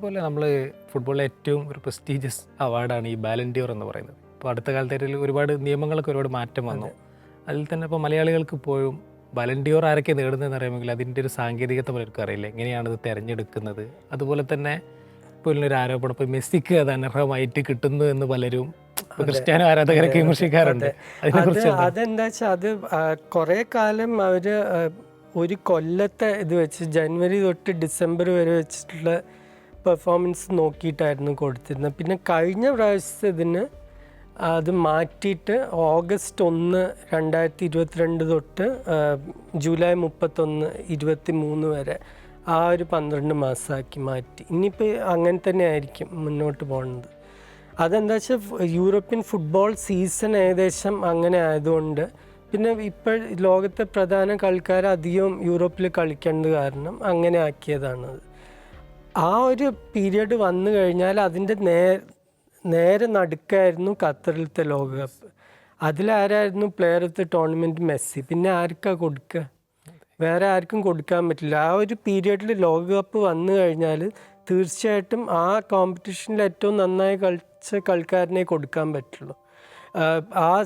അതുപോലെ നമ്മൾ ഫുട്ബോളിലെ ഏറ്റവും ഒരു പ്രസ്റ്റീജിയസ് അവാർഡാണ് ഈ ബാലൻഡിയോർ എന്ന് പറയുന്നത്. ഇപ്പോൾ അടുത്ത കാലത്തായിട്ട് ഒരുപാട് നിയമങ്ങളൊക്കെ ഒരുപാട് മാറ്റം വന്നു. അതിൽ തന്നെ ഇപ്പോൾ മലയാളികൾക്ക് ഇപ്പോഴും ബാലൻഡിയോർ ആരൊക്കെ നേടുന്നതെന്ന് അറിയാമെങ്കിൽ അതിന്റെ ഒരു സാങ്കേതികത പലർക്കും അറിയില്ല. എങ്ങനെയാണ് ഇത് തിരഞ്ഞെടുക്കുന്നത്? അതുപോലെ തന്നെ ഇപ്പോൾ ഇതിനൊരു ആരോപണം ഇപ്പോൾ മെസ്സിക്ക് അത് അനർഹമായിട്ട് കിട്ടുന്നു എന്ന് പലരും ക്രിസ്ത്യാനോ ആരാധകരൊക്കെ വിമർശിക്കാറുണ്ട്. അതിനെക്കുറിച്ച് അതെന്താ വെച്ചാൽ അത് കുറെ കാലം അവർ ഒരു കൊല്ലത്തെ ഇത് വെച്ച് ജനുവരി തൊട്ട് ഡിസംബർ വരെ വെച്ചിട്ടുള്ള പെർഫോമൻസ് നോക്കിയിട്ടായിരുന്നു കൊടുത്തിരുന്നത്. പിന്നെ കഴിഞ്ഞ പ്രാവശ്യത്തിന് അത് മാറ്റിയിട്ട് ഓഗസ്റ്റ് ഒന്ന് രണ്ടായിരത്തി ഇരുപത്തിരണ്ട് തൊട്ട് ജൂലൈ മുപ്പത്തൊന്ന് ഇരുപത്തി മൂന്ന് വരെ ആ ഒരു പന്ത്രണ്ട് മാസമാക്കി മാറ്റി. ഇനിയിപ്പോൾ അങ്ങനെ തന്നെ ആയിരിക്കും മുന്നോട്ട് പോകുന്നത് അതെന്താ വെച്ചാൽ യൂറോപ്യൻ ഫുട്ബോൾ സീസൺ ഏകദേശം അങ്ങനെ ആയതുകൊണ്ട് പിന്നെ ഇപ്പോൾ ലോകത്തെ പ്രധാന കളിക്കാർ അധികവും യൂറോപ്പിൽ കളിക്കേണ്ടത് കാരണം അങ്ങനെ ആക്കിയതാണത്. ആ ഒരു പീരിയഡ് വന്നു കഴിഞ്ഞാൽ അതിന്റെ നേ നേരെ നടുക്കായിരുന്നു ഖത്തറിലത്തെ ലോകകപ്പ് അതിലാരായിരുന്നു player of the tournament Messi? പിന്നെ ആർക്കാ കൊടുക്കുക വേറെ ആർക്കും കൊടുക്കാൻ പറ്റില്ല. ആ ഒരു പീരിയഡിൽ ലോകകപ്പ് വന്നു കഴിഞ്ഞാൽ തീർച്ചയായിട്ടും ആ കോമ്പറ്റീഷനിൽ ഏറ്റവും നന്നായി കളിച്ച കളിക്കാരനെ കൊടുക്കാൻ പറ്റുള്ളൂ. ആ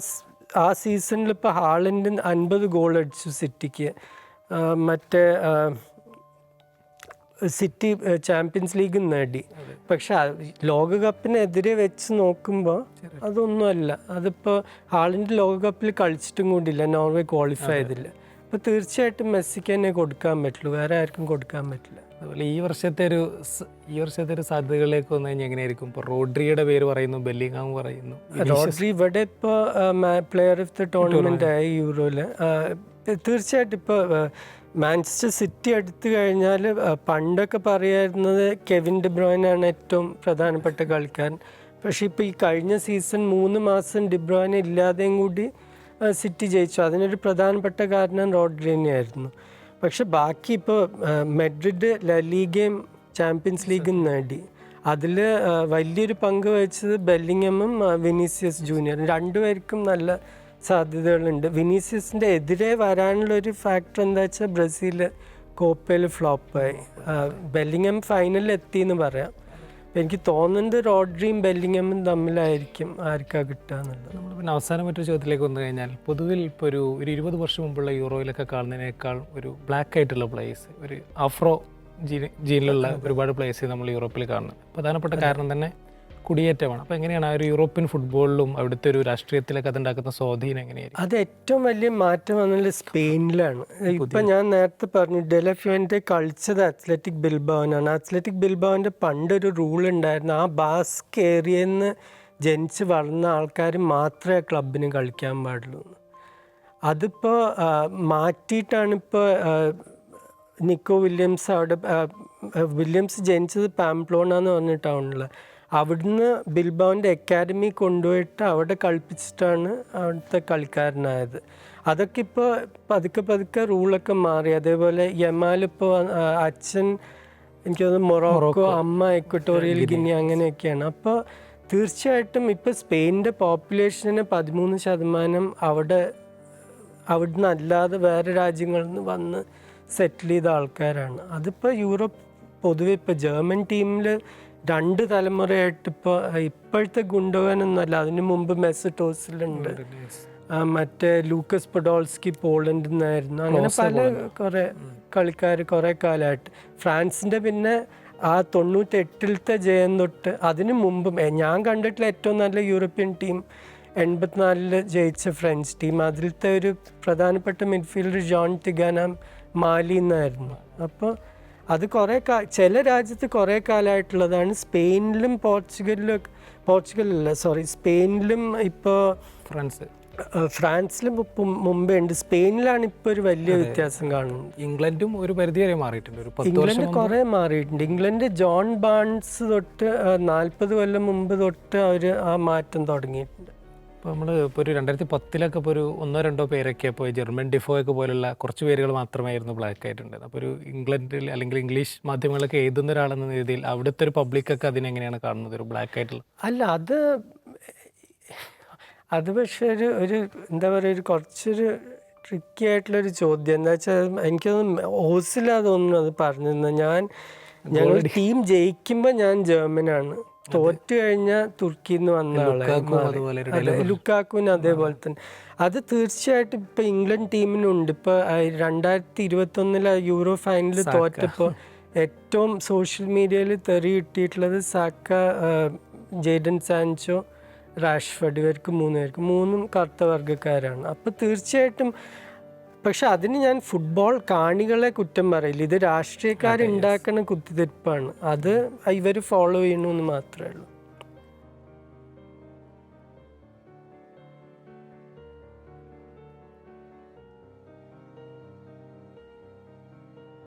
ആ സീസണിൽ ഇപ്പോൾ ഹാളൻഡ് അൻപത് ഗോൾ അടിച്ചു സിറ്റിക്ക്. മറ്റേ സിറ്റി ചാമ്പ്യൻസ് ലീഗ് നേടി. പക്ഷെ ലോകകപ്പിനെതിരെ വെച്ച് നോക്കുമ്പോൾ അതൊന്നുമല്ല. അതിപ്പോൾ ഹാളിന്റെ ലോകകപ്പിൽ കളിച്ചിട്ടും കൂടിയില്ല നോർവേ ക്വാളിഫൈ ചെയ്തില്ല. അപ്പോൾ തീർച്ചയായിട്ടും മെസ്സിക്ക് തന്നെ കൊടുക്കാൻ പറ്റുള്ളൂ വേറെ ആർക്കും കൊടുക്കാൻ പറ്റില്ല. അതുപോലെ ഈ വർഷത്തെ ഒരു ഈ വർഷത്തെ ഒരു സാധ്യതകളിലേക്ക് വന്നു കഴിഞ്ഞാൽ എങ്ങനെയായിരിക്കും? ഇപ്പോൾ റോഡ്രിയുടെ പേര് പറയുന്നു ബെല്ലിങ്ങാം പറയുന്നു. റോഡ്രി ഇവിടെ ഇപ്പോൾ പ്ലെയർ ഓഫ് ദ ടൂർണമെന്റ് ആയി യൂറോയിൽ തീർച്ചയായിട്ടും ഇപ്പോൾ മാഞ്ചസ്റ്റർ സിറ്റി എടുത്തു കഴിഞ്ഞാൽ പണ്ടൊക്കെ പറയായിരുന്നത് കെവിൻ ഡിബ്രോയിനാണ് ഏറ്റവും പ്രധാനപ്പെട്ട കളിക്കാരൻ. പക്ഷേ ഇപ്പോൾ ഈ കഴിഞ്ഞ സീസൺ മൂന്ന് മാസം ഡിബ്രോയിൻ ഇല്ലാതെയും കൂടി സിറ്റി ജയിച്ചു. അതിനൊരു പ്രധാനപ്പെട്ട കാരണം റോഡ്രി തന്നെയായിരുന്നു പക്ഷെ ബാക്കി ഇപ്പോൾ മെഡ്രിഡ് ലീഗയും ചാമ്പ്യൻസ് ലീഗും നേടി. അതിൽ വലിയൊരു പങ്ക് വഹിച്ചത് ബെല്ലിങ്ങമും വിനീസിയസ് ജൂനിയറും. രണ്ടുപേർക്കും നല്ല സാധ്യതകളുണ്ട്. വിനീസിയസിന്റെ എതിരെ വരാനുള്ള ഒരു ഫാക്ടർ എന്താ വെച്ചാൽ ബ്രസീൽ കോപ്പയിൽ ഫ്ലോപ്പായി. ബെല്ലിങ്ങം ഫൈനലിൽ എത്തി എന്ന് പറയാം. എനിക്ക് തോന്നുന്നത് റോഡ്രിയും ബെല്ലിങ്ങമും തമ്മിലായിരിക്കും ആർക്കാ കിട്ടുക എന്നുള്ളത്. നമ്മൾ പിന്നെ അവസാനം മറ്റൊരു ചോദ്യത്തിലേക്ക് വന്നു കഴിഞ്ഞാൽ പൊതുവിൽ ഇപ്പോൾ ഒരു ഒരു ഇരുപത് വർഷം മുമ്പുള്ള യൂറോയിലൊക്കെ കാണുന്നതിനേക്കാൾ ഒരു ബ്ലാക്ക് ആയിട്ടുള്ള പ്ലേയേഴ്സ് ഒരു അഫ്രോ ജീ ജീനിലുള്ള ഒരുപാട് പ്ലേയേഴ്സ് നമ്മൾ യൂറോപ്പിൽ കാണുന്നത് പ്രധാനപ്പെട്ട കാരണം തന്നെ കുടിയേറ്റമാണ്. അപ്പോൾ എങ്ങനെയാണ് ആ ഒരു യൂറോപ്യൻ ഫുട്ബോളിലും അവിടുത്തെ ഒരു രാഷ്ട്രീയത്തിലൊക്കെ അതുണ്ടാക്കുന്ന സ്വാധീനം എങ്ങനെയായിരിക്കും? അത് ഏറ്റവും വലിയ മാറ്റം വന്നത് സ്പെയിനിലാണ്. ഇപ്പൊ ഞാൻ നേരത്തെ പറഞ്ഞു ഡെലഫ്യോന്റെ കളിച്ചത് അത്ലറ്റിക് ബിൽബാവനാണ്. അത്ലറ്റിക് ബിൽബാവിന്റെ പണ്ടൊരു റൂൾ ഉണ്ടായിരുന്നു ആ ബാസ്ക് ഏരിയന്ന് ജനിച്ച് വളർന്ന ആൾക്കാർ മാത്രമേ ആ ക്ലബിന് കളിക്കാൻ പാടുള്ളൂ. അതിപ്പോൾ മാറ്റിയിട്ടാണ് ഇപ്പോൾ നിക്കോ വില്യംസ് അവിടെ വില്യംസ് ജനിച്ചത് പാംപ്ലോണ എന്ന് പറഞ്ഞ ടൗണിൽ അവിടുന്ന് ബിൽബാവിന്റെ അക്കാഡമി കൊണ്ടുപോയിട്ട് അവിടെ കളിപ്പിച്ചിട്ടാണ് അവിടുത്തെ കളിക്കാരനായത്. അതൊക്കെ ഇപ്പോൾ പതുക്കെ പതുക്കെ റൂളൊക്കെ മാറി. അതേപോലെ യമാലിപ്പോൾ അച്ഛൻ എനിക്ക് തോന്നുന്നു മൊറോക്കോ അമ്മ എക്വട്ടോറിയൽ ഗിനി അങ്ങനെയൊക്കെയാണ്. അപ്പോൾ തീർച്ചയായിട്ടും ഇപ്പോൾ സ്പെയിനിന്റെ പോപ്പുലേഷന് പതിമൂന്ന് ശതമാനം അവിടെ അവിടുന്ന് അല്ലാതെ വേറെ രാജ്യങ്ങളിൽ നിന്ന് വന്ന് സെറ്റിൽ ചെയ്ത ആൾക്കാരാണ്. അതിപ്പോൾ യൂറോപ്പ് പൊതുവെ ഇപ്പോൾ ജർമ്മൻ ടീമിൽ രണ്ട് തലമുറയായിട്ട് ഇപ്പോൾ ഇപ്പോഴത്തെ ഗുണ്ടവൻ ഗുണ്ടോവനൊന്നുമല്ല അതിന് മുമ്പ് മെസ്സറ്റോസിലുണ്ട് മറ്റേ ലൂക്കസ് പൊഡോൾസ്കി പോളണ്ടിൽ നിന്നായിരുന്നു അങ്ങനെ പല കുറേ കളിക്കാർ കുറേ കാലമായിട്ട്. ഫ്രാൻസിന്റെ പിന്നെ ആ തൊണ്ണൂറ്റെട്ടിലത്തെ ജയം തൊട്ട് അതിന് മുമ്പും ഞാൻ കണ്ടിട്ടുള്ള ഏറ്റവും നല്ല യൂറോപ്യൻ ടീം എൺപത്തിനാലിൽ ജയിച്ച ഫ്രഞ്ച് ടീം. അതിലത്തെ ഒരു പ്രധാനപ്പെട്ട മിഡ്ഫീൽഡർ ജോൺ ടിഗാനാം മാലിന്നായിരുന്നു അപ്പോൾ അത് കുറേ കാ ചില രാജ്യത്ത് കുറേ കാലമായിട്ടുള്ളതാണ്. സ്പെയിനിലും പോർച്ചുഗലിലും പോർച്ചുഗലല്ല സോറി സ്പെയിനിലും ഇപ്പോൾ ഫ്രാൻസ്. ഫ്രാൻസിലും മുമ്പേ ഉണ്ട് സ്പെയിനിലാണ് ഇപ്പോൾ ഒരു വലിയ വ്യത്യാസം കാണുന്നത്. ഇംഗ്ലണ്ടും ഒരു പരിധി വരെ മാറിയിട്ടുണ്ട്. ഇംഗ്ലണ്ട് കുറേ മാറിയിട്ടുണ്ട്. ഇംഗ്ലണ്ട് ജോൺ ബാൺസ് തൊട്ട് നാൽപ്പത് കൊല്ലം മുമ്പ് തൊട്ട് അവർ ആ മാറ്റം തുടങ്ങിയിട്ടുണ്ട്. ഇപ്പോൾ നമ്മൾ ഇപ്പോൾ ഒരു രണ്ടായിരത്തി പത്തിലൊക്കെ ഇപ്പോൾ ഒരു ഒന്നോ രണ്ടോ പേരൊക്കെ ഇപ്പോൾ ജർമ്മൻ ഡിഫോ ഒക്കെ പോലുള്ള കുറച്ച് പേരുകൾ മാത്രമായിരുന്നു ബ്ലാക്ക് ആയിട്ടുണ്ടായത് അപ്പോൾ ഒരു ഇംഗ്ലണ്ടിൽ അല്ലെങ്കിൽ ഇംഗ്ലീഷ് മാധ്യമങ്ങളൊക്കെ എഴുതുന്ന ഒരാളെന്ന രീതിയിൽ അവിടുത്തെ ഒരു പബ്ലിക്കൊക്കെ അതിനെങ്ങനെയാണ് കാണുന്നത്? ഒരു ബ്ലാക്ക് ആയിട്ടുള്ള അല്ല അത് അത് പക്ഷേ ഒരു ഒരു എന്താ പറയുക ഒരു കുറച്ചൊരു ട്രിക്കി ആയിട്ടുള്ളൊരു ചോദ്യം. എന്താ വെച്ചാൽ എനിക്കത് ഓസിലാ തോന്നുന്നു അത് പറഞ്ഞിരുന്നത്. ഞാൻ ഞങ്ങൾ ടീം ജയിക്കുമ്പോൾ ഞാൻ ജർമ്മനാണ് തോറ്റു കഴിഞ്ഞ തുർക്കിയിൽ നിന്ന് വന്ന ആളെ ലുക്കാക്കുവിന് അതേപോലെ തന്നെ. അത് തീർച്ചയായിട്ടും ഇപ്പൊ ഇംഗ്ലണ്ട് ടീമിനുണ്ട്. ഇപ്പൊ രണ്ടായിരത്തി ഇരുപത്തി ഒന്നിലെ യൂറോ ഫൈനലിൽ തോറ്റപ്പോ ഏറ്റവും സോഷ്യൽ മീഡിയയിൽ തെറി കിട്ടിയിട്ടുള്ളത് സാക്ക ജെയ്ഡൻ സാൻചോ റാഷ്ഫർഡ്. ഇവർക്ക് മൂന്ന് പേർക്ക്. മൂന്നും കറുത്ത വർഗക്കാരാണ്. അപ്പൊ തീർച്ചയായിട്ടും പക്ഷെ അതിന് ഞാൻ ഫുട്ബോൾ കാണികളെ കുറ്റം പറയില്ല. ഇത് രാഷ്ട്രീയക്കാരുണ്ടാക്കുന്ന കുത്തിത്തിരിപ്പാണ്. അത് ഇവർ ഫോളോ ചെയ്യണമെന്ന് മാത്രമേ ഉള്ളൂ.